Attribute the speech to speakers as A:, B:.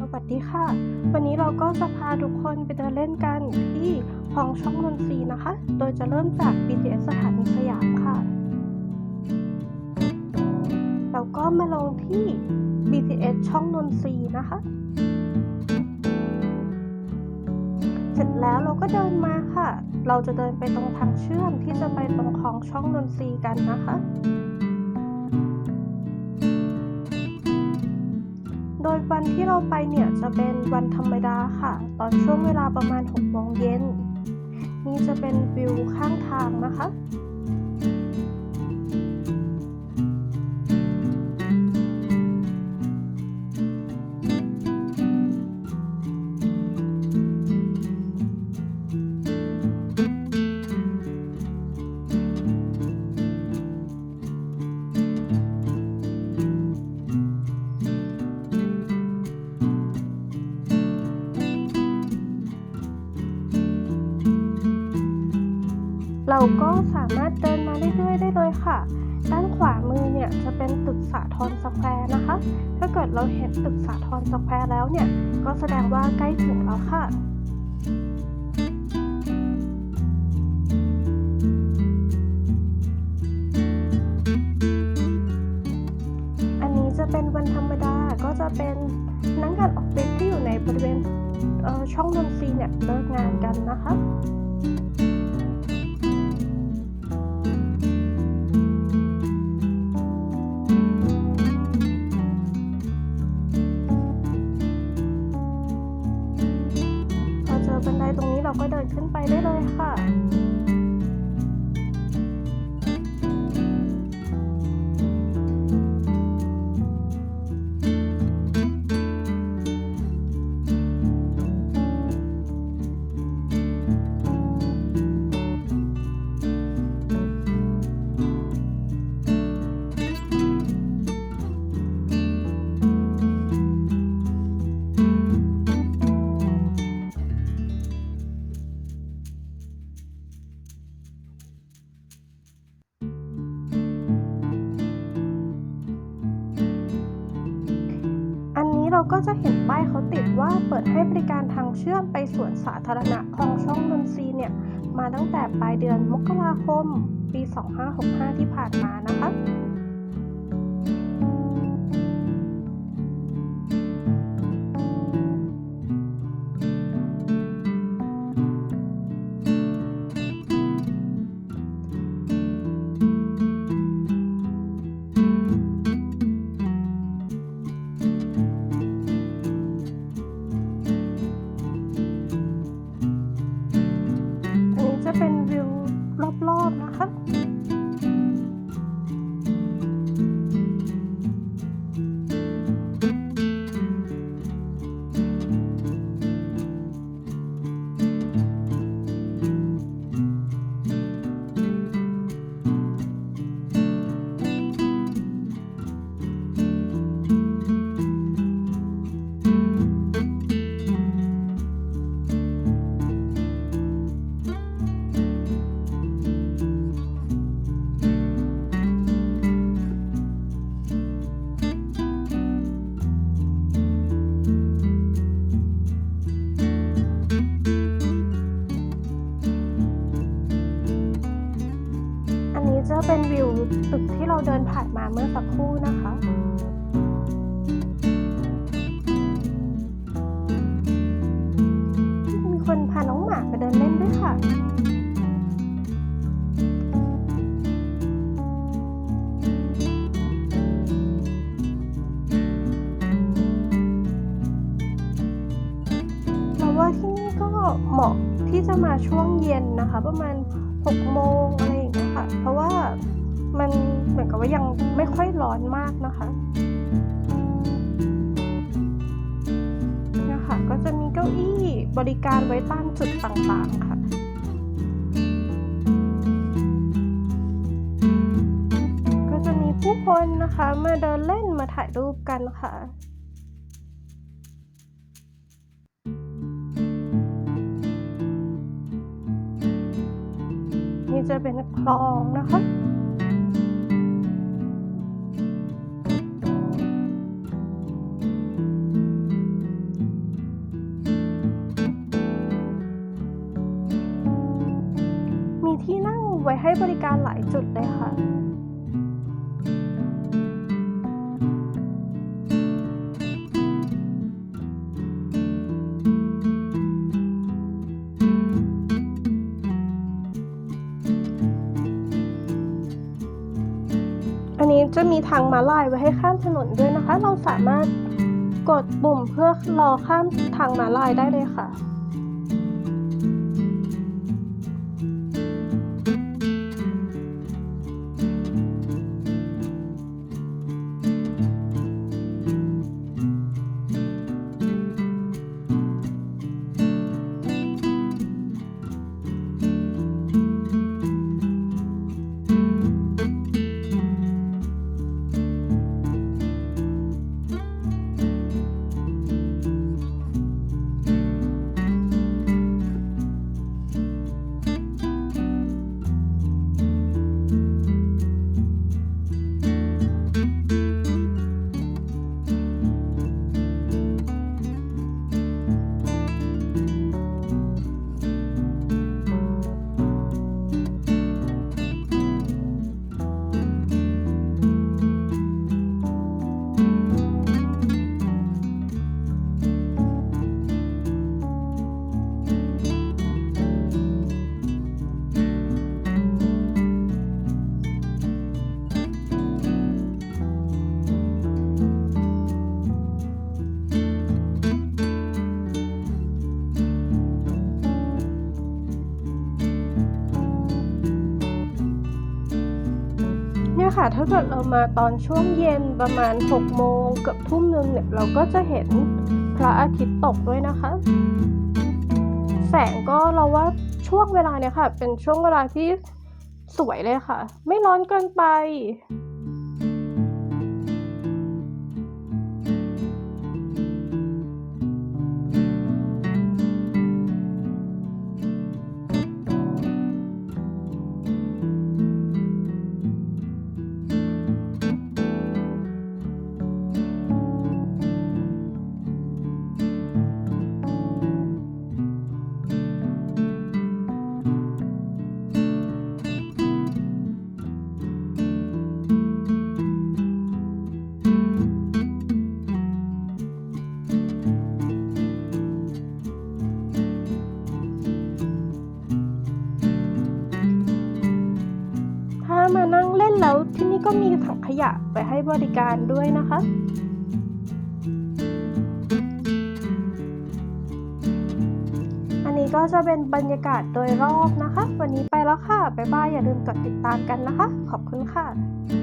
A: สวัสดีค่ะ วันนี้เราก็จะพาทุกคนไปเดินเล่นกันที่คลองช่องนนทรีนะคะ โดยจะเริ่มจาก BTS สถานีสยามค่ะ แล้วก็มาลงที่ BTS ช่องนนทรีนะคะ เสร็จแล้วเราก็เดินมาค่ะ เราจะเดินไปตรงทางเชื่อมที่จะไปตรงคลองช่องนนทรีกันนะคะ โดยวันที่เราไปเนี่ยจะเป็นวันธรรมดาค่ะ ตอนช่วงเวลาประมาณ6โมงเย็น นี่จะเป็นวิวข้างทางนะคะ เราก็สามารถเดินมาเรื่อยๆได้เลยค่ะ ด้านขวามือเนี่ยจะเป็นตึกสาทรสแควร์นะคะ ถ้าเกิดเราเห็นตึกสาทรสแควร์แล้วเนี่ย ก็แสดงว่าใกล้ถึงแล้วค่ะอันนี้จะเป็นวันธรรมดาก็จะเป็นนักงานออฟฟิศที่อยู่ในบริเวณเช่องดนตรีเนี่ยเลิกงานกันนะคะ ตรงนี้เราก็เดินขึ้นไปได้เลยค่ะ ก็จะเห็นป้ายเขาติดว่าเปิดให้บริการทางเชื่อมไปสวนสาธารณะคลองช่องนนทรีเนี่ย มาตั้งแต่ปลายเดือนมกราคม ปี 2565 ที่ผ่านมานะคะ เป็นวิวตึกที่เราเดินผ่านมาเมื่อสักครู่นะคะมีคนพาน้องหมาไปเดินเล่นด้วยค่ะเราว่าที่นี่ก็เหมาะที่จะมาช่วงเย็นนะคะ ประมาณ 6 โมงอะไรอย่างเงี้ยค่ะ เพราะว่า มันเหมือนกับว่ายังไม่ค่อยร้อนมากนะคะเนี่ยค่ะก็จะมีเก้าอี้บริการไว้ตามจุดต่างๆค่ะก็จะมีผู้คนนะคะ มาเดินเล่นมาถ่ายรูปกันค่ะ้จะเป็นคลองนะคะมีที่นั่งไว้ให้บริการหลายจุดเลยค่ะ จะมีทางม้าลายไว้ให้ข้ามถนนด้วยนะคะ เราสามารถกดปุ่มเพื่อรอข้ามทางม้าลายได้เลยค่ะ ค่ะ ถ้าเกิดเรามาตอนช่วงเย็นประมาณ 6 โมงเกือบทุ่มนึงเนี่ย เราก็จะเห็นพระอาทิตย์ตกด้วยนะคะ แสงก็เราว่าช่วงเวลาเนี่ยค่ะ เป็นช่วงเวลาที่สวยเลยค่ะ ไม่ร้อนเกินไป ยะไปให้บริการด้วยนะคะอันนี้ก็จะเป็นบรรยากาศโดยรอบนะคะ วันนี้ไปแล้วค่ะ บ๊ายบาย อย่าลืมกดติดตามกันนะคะ ขอบคุณค่ะ